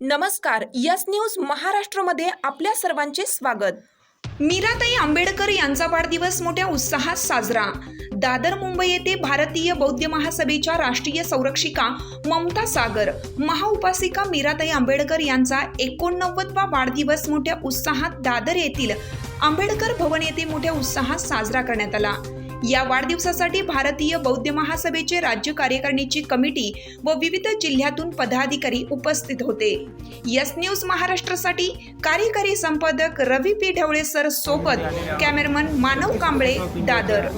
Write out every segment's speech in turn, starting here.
नमस्कार yes news महाराष्ट्रमध्ये आपल्या सर्वांचे स्वागत. मीराताई आंबेडकर यांचा वाढदिवस मोठ्या उत्साहात साजरा. दादर मुंबई येथे भारतीय बौद्ध महासभेच्या राष्ट्रीय संरक्षिका ममता सागर महाउपासिका मीराताई आंबेडकर यांचा एकोणनव्वदवा वाढदिवस मोठ्या उत्साहात दादर येथील आंबेडकर भवन येथे मोठ्या उत्साहात साजरा करण्यात आला. या वाढदिवसासाठी भारतीय बौद्ध महासभेचे राज्य कार्यकारिणीची कमिटी व विविध जिल्ह्यातून पदाधिकारी उपस्थित होते. यस न्यूज महाराष्ट्रासाठी कार्यकारी संपादक रवी पी ढवळे सर सोबत कॅमेरमन मानव कांबळे दादर.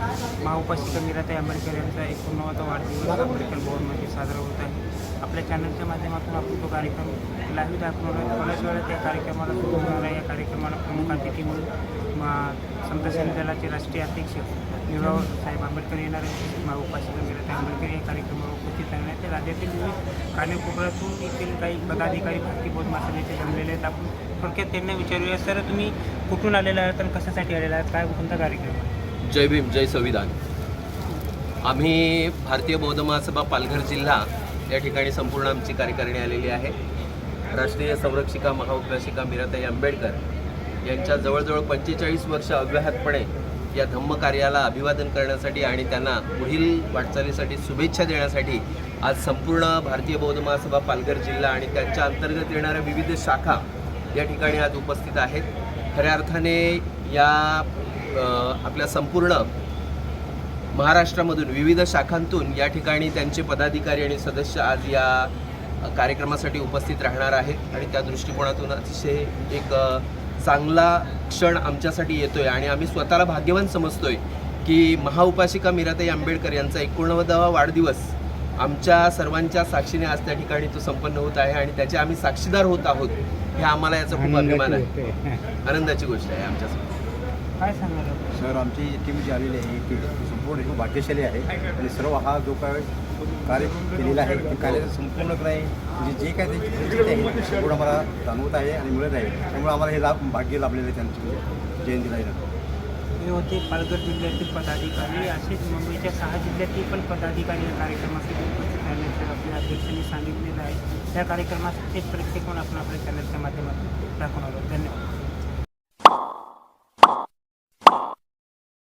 महाउपासिका मीराताई आंबेडकर यांचा एकोणनव्वदा वाढदिवस आंबेडकर भवनमध्ये साजरा होत आहे. आपल्या चॅनलच्या माध्यमातून आपण तो कार्यक्रम लाईव्ह दाखवणार आहे थोड्याच वेळात त्या कार्यक्रमाला सुरू होणार आहे. या कार्यक्रमाला प्रमुख अतिथी म्हणून मा- संत दलाचे राष्ट्रीय अध्यक्ष निवराव साहेब आंबेडकर येणार आहेत. महाउपासिका मीराताई आंबेडकर या कार्यक्रमाला उपस्थित राहणार आहेत. ते राज्यातील विविध कानेकोपऱ्यातून येथील काही पदाधिकारी भारतीय बौद्ध महासभेचे जमलेले आहेत. आपण थोडक्यात त्यांना विचारूया सर तुम्ही कुठून आलेला आहात आणि कशासाठी आलेला आहात? काय कोणता कार्यक्रम आहे? जय भीम जय संविधान. आम्ही भारतीय बौद्ध महासभा पालघर जिल्हा या ठिकाणी संपूर्ण आमची कार्यकारिणी आलेली आहे. राष्ट्रीय संरक्षिका महाउपासिका मीराताई आंबेडकर यांच्या जवळजवळ पंचेचाळीस वर्ष अव्याहतपणे या धम्म कार्याला अभिवादन करण्यासाठी आणि त्यांना पुढील वाटचालीसाठी शुभेच्छा देण्यासाठी आज संपूर्ण भारतीय बौद्ध महासभा पालघर जिल्हा आणि त्यांच्या अंतर्गत येणाऱ्या विविध शाखा या ठिकाणी आज उपस्थित आहेत. खऱ्या अर्थाने या आपल्या संपूर्ण महाराष्ट्रामधून विविध शाखांतून या ठिकाणी त्यांचे पदाधिकारी आणि सदस्य आज या कार्यक्रमासाठी उपस्थित राहणार आहेत आणि त्या दृष्टिकोनातून अतिशय एक चांगला क्षण आमच्यासाठी येतोय आणि आम्ही स्वतःला भाग्यवान समजतोय की महाउपासिका मीराताई आंबेडकर यांचा एकोणनव्वदावा वाढदिवस आमच्या सर्वांच्या साक्षीने आज त्या ठिकाणी तो संपन्न होत आहे आणि त्याचे आम्ही साक्षीदार होत आहोत हे आम्हाला याचा खूप अभिमान आहे. आनंदाची गोष्ट आहे आमच्यासाठी. काय सांगाल? सर आमची टीम जी आलेली आहे ती संपूर्ण एकदम भाग्यशाली आहे. आणि सर्व हा जो काय कार्य केलेला आहे ते कार्याचं संपूर्ण काय म्हणजे जे काय त्यांची आहे ते संपूर्ण आम्हाला जाणवत आहे आणि मिळत आहे. त्यामुळे आम्हाला हे लाभ भाग्य लाभलेलं आहे त्यांची जयंतीला येणं हे होते पालघर जिल्ह्यातील पदाधिकारी असेच मुंबईच्या सहा जिल्ह्यातील पण पदाधिकारी या कार्यक्रमासाठी उपस्थित राहण्याचं आपल्या अध्यक्षांनी सांगितलेलं आहे. त्या कार्यक्रमासाठी प्रत्येक आपण आपल्या चॅनलच्या माध्यमातून